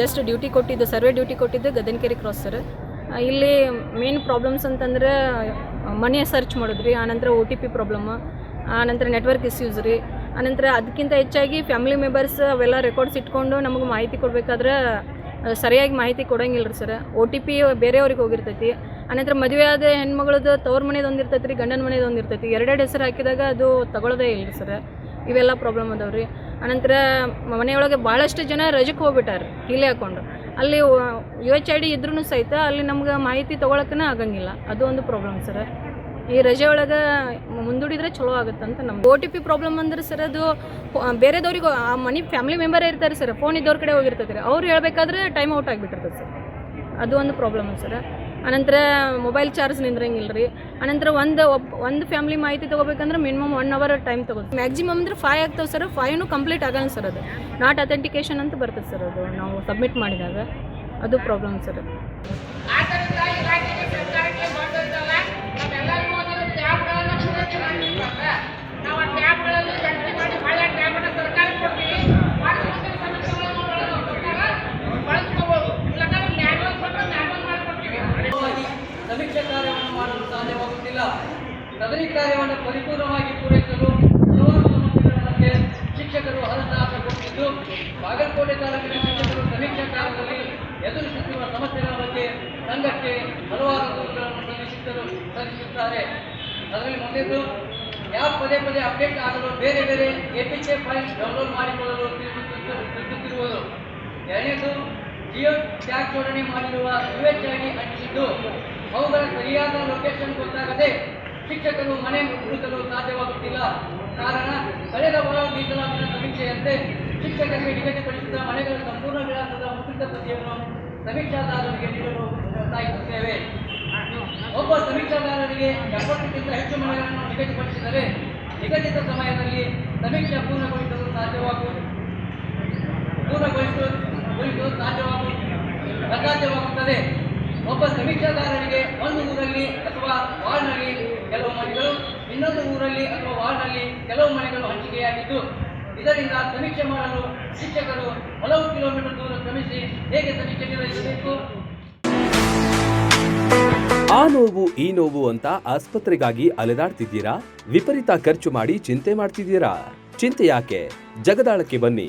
Just duty ಕೊಟ್ಟಿದ್ದು, survey duty ಕೊಟ್ಟಿದ್ದು Gadanakere cross sir ಇಲ್ಲಿ ಮೇನ್ ಪ್ರಾಬ್ಲಮ್ಸ್ ಅಂತಂದ್ರೆ ಮನಿ ಸರ್ಚ್ ಮಾಡಿದ್ರಿ ಆನಂತರ ಒ ಟಿ ಪಿ ಪ್ರಾಬ್ಲಮ್ ಆನಂತರ ನೆಟ್ವರ್ಕ್ ಇಸ್ಯೂಸ್ ರೀ ಆನಂತರ ಅದಕ್ಕಿಂತ ಹೆಚ್ಚಾಗಿ ಫ್ಯಾಮಿಲಿ ಮೆಂಬರ್ಸ್ ಅವೆಲ್ಲ ರೆಕಾರ್ಡ್ಸ್ ಇಟ್ಕೊಂಡು ನಮಗೆ ಮಾಹಿತಿ ಕೊಡಬೇಕಾದ್ರೆ ಸರಿಯಾಗಿ ಮಾಹಿತಿ ಕೊಡೋಂಗಿಲ್ಲ ರೀ ಸರ್ ಒ ಟಿ ಪಿ ಬೇರೆಯವ್ರಿಗೆ ಹೋಗಿರ್ತೈತಿ ಆನಂತರ ಮದುವೆ ಆದ ಹೆಣ್ಮಗಳದ್ದು ತವ್ರ ಮನೇದು ಒಂದಿರ್ತೈತಿ ರೀ ಗಂಡನ ಮನೇದು ಒಂದಿರ್ತೈತಿ ಎರಡೆರಡು ಹೆಸರು ಹಾಕಿದಾಗ ಅದು ತಗೊಳ್ಳೋದೇ ಇಲ್ಲ ರೀ ಸರ್ ಇವೆಲ್ಲ ಪ್ರಾಬ್ಲಮ್ ಅದಾವೆ ರೀ ಆನಂತರ ಮನೆಯೊಳಗೆ ಭಾಳಷ್ಟು ಜನ ರಜಕ್ಕೆ ಹೋಗ್ಬಿಟ್ಟಾರೆ, ಕೀಲೆ ಹಾಕೊಂಡು. ಅಲ್ಲಿ ಯು ಎಚ್ ಐ ಡಿ ಇದ್ರೂ ಸಹಿತ ಅಲ್ಲಿ ನಮ್ಗೆ ಮಾಹಿತಿ ತೊಗೊಳಕ್ಕನೇ ಆಗಂಗಿಲ್ಲ. ಅದು ಒಂದು ಪ್ರಾಬ್ಲಮ್ ಸರ್ ಈ ರಜೆ ಒಳಗೆ ಮುಂದೂಡಿದ್ರೆ ಚಲೋ ಆಗುತ್ತೆ ಅಂತ ನಮ್ಗೆ ಓ ಟಿ ಪಿ ಪ್ರಾಬ್ಲಮ್ ಅಂದ್ರೆ ಸರ್ ಅದು ಬೇರೆದವ್ರಿಗೆ ಆ ಮನೆ ಫ್ಯಾಮಿಲಿ ಮೆಂಬರ್ ಇರ್ತಾರೆ ಸರ್ ಫೋನ್ ಇದ್ದವ್ರ ಕಡೆ ಹೋಗಿರ್ತದೆ ಅವ್ರು ಹೇಳ್ಬೇಕಾದ್ರೆ ಟೈಮ್ ಔಟ್ ಆಗಿಬಿಟ್ಟಿರ್ತದೆ ಸರ್ ಅದು ಒಂದು ಪ್ರಾಬ್ಲಮ್ ಸರ್ ಅನಂತರ ಮೊಬೈಲ್ ಚಾರ್ಜ್ ನಿಂದ್ರಂಗಿಲ್ಲ ರೀ ಅನಂತರ ಒಂದು ಒಬ್, ಒಂದು ಫ್ಯಾಮಿಲಿ ಮಾಹಿತಿ ತೊಗೋಬೇಕಂದ್ರೆ ಮಿನಿಮಮ್ ಒನ್ ಅವರ್ ಟೈಮ್ ತಗೋದು ಮ್ಯಾಕ್ಸಿಮಮ್ ಅಂದ್ರೆ ಫೈವ್ ಆಗ್ತಾವೆ ಸರ್ ಫೈವ್ನು ಕಂಪ್ಲೀಟ್ ಆಗಲ್ಲ ಸರ್ ಅದು. ನಾಟ್ ಅಥೆಂಟಿಕೇಶನ್ ಅಂತ ಬರ್ತದೆ ಸರ್ ಅದು. ನಾವು ಸಬ್ಮಿಟ್ ಮಾಡಿದಾಗ ಅದು ಪ್ರಾಬ್ಲಮ್ ಸರ್ ಸಮೀಕ್ಷೆ ಕಾರ್ಯವನ್ನು ಮಾಡಲು ಸಾಧ್ಯವಾಗುತ್ತಿಲ್ಲ. ಸದರಿ ಕಾರ್ಯವನ್ನು ಪರಿಪೂರ್ಣವಾಗಿ ಪೂರೈಸಲು ಹಲವಾರು ಸಮಸ್ಯೆಗಳ ಶಿಕ್ಷಕರು ಹರಸಾಹಸ ಕೊಟ್ಟಿದ್ದು, ಬಾಗಲಕೋಟೆ ತಾಲೂಕಿನ ಶಿಕ್ಷಕರು ಸಮೀಕ್ಷಾ ಕಾರ್ಯದಲ್ಲಿ ಎದುರಿಸುತ್ತಿರುವ ಸಮಸ್ಯೆಗಳ ಬಗ್ಗೆ ಸಂಘಕ್ಕೆ ಹಲವಾರು ದೂರುಗಳನ್ನು ಸಲ್ಲಿಸಿದ್ದರು, ಸಲ್ಲಿಸುತ್ತಾರೆ. ಅದರಲ್ಲಿ ಮುಂದಿದ್ದು ಯಾವ ಪದೇ ಪದೇ ಅಪ್ಡೇಟ್ ಆಗಲು ಬೇರೆ ಬೇರೆ ಎಪಿಕೆ ಫೈಲ್ ಡೌನ್ಲೋಡ್ ಮಾಡಿಕೊಳ್ಳಲು ತಿಳಿಸುತ್ತಿರುವುದು ಎರಡನೇದು, ಜಿಯೋ ಟ್ಯಾಗ್ ಜೋಡಣೆ ಮಾಡಿರುವ ಯು ಎಚ್ ಐ ಅವುಗಳ ಸರಿಯಾದ ಲೊಕೇಶನ್ ಗೊತ್ತಾಗದೆ ಶಿಕ್ಷಕರು ಮನೆ ಹುಡುಕಲು ಸಾಧ್ಯವಾಗುತ್ತಿಲ್ಲ. ಕಾರಣ, ಕಳೆದ ವಾರ ಮೀಸಲಾತಿನ ಸಮೀಕ್ಷೆಯಂತೆ ಶಿಕ್ಷಕರಿಗೆ ನಿಗದಿಪಡಿಸಿದ ಮನೆಗಳ ಸಂಪೂರ್ಣ ವಿಳಾಸದ ಮುದ್ರಿತ ಪ್ರತಿಯನ್ನು ಸಮೀಕ್ಷಾದಾರರಿಗೆ ನೀಡಲು ಒತ್ತಾಯಿಸುತ್ತೇವೆ. ಒಬ್ಬ ಸಮೀಕ್ಷಾದಾರರಿಗೆ ಎಪ್ಪತ್ತಕ್ಕಿಂತ ಹೆಚ್ಚು ಮನೆಗಳನ್ನು ನಿಗದಿಪಡಿಸಿದರೆ ನಿಗದಿತ ಸಮಯದಲ್ಲಿ ಸಮೀಕ್ಷೆ ಪೂರ್ಣಗೊಳಿಸಲು ಸಾಧ್ಯವಾಗುವುದು ಪೂರ್ಣಗೊಳಿಸಲು ಸಾಧ್ಯವಾಗುವ ಸಾಧ್ಯವಾಗು, ಅಸಾಧ್ಯವಾಗುತ್ತದೆ. ಒಬ್ಬ ಸಮೀಕ್ಷಾದಾರರಿಗೆ ಒಂದು ಊರಲ್ಲಿ ಅಥವಾ ವಾರ್ಡ್ನಲ್ಲಿ ಕೆಲವು ಮನೆಗಳು, ಇನ್ನೊಂದು ಊರಲ್ಲಿ ಅಥವಾ ವಾರ್ಡ್ನಲ್ಲಿ ಕೆಲವು ಮನೆಗಳು ಹಂಚಿಕೆಯಾಗಿದ್ದು, ಇದರಿಂದ ಸಮೀಕ್ಷೆ ಮಾಡಲು ಶಿಕ್ಷಕರು ಹಲವು ಕಿಲೋಮೀಟರ್ ದೂರ ಶ್ರಮಿಸಿ ಹೇಗೆ ಸಮೀಕ್ಷೆ ನಿರ್ವಹಿಸಬೇಕು? ಆ ನೋವು, ಈ ನೋವು ಅಂತ ಆಸ್ಪತ್ರೆಗಾಗಿ ಅಲೆದಾಡ್ತಿದ್ದೀರಾ? ವಿಪರೀತ ಖರ್ಚು ಮಾಡಿ ಚಿಂತೆ ಮಾಡ್ತಿದ್ದೀರಾ? ಚಿಂತೆ ಯಾಕೆ? ಜಗದಾಳಕ್ಕೆ ಬನ್ನಿ.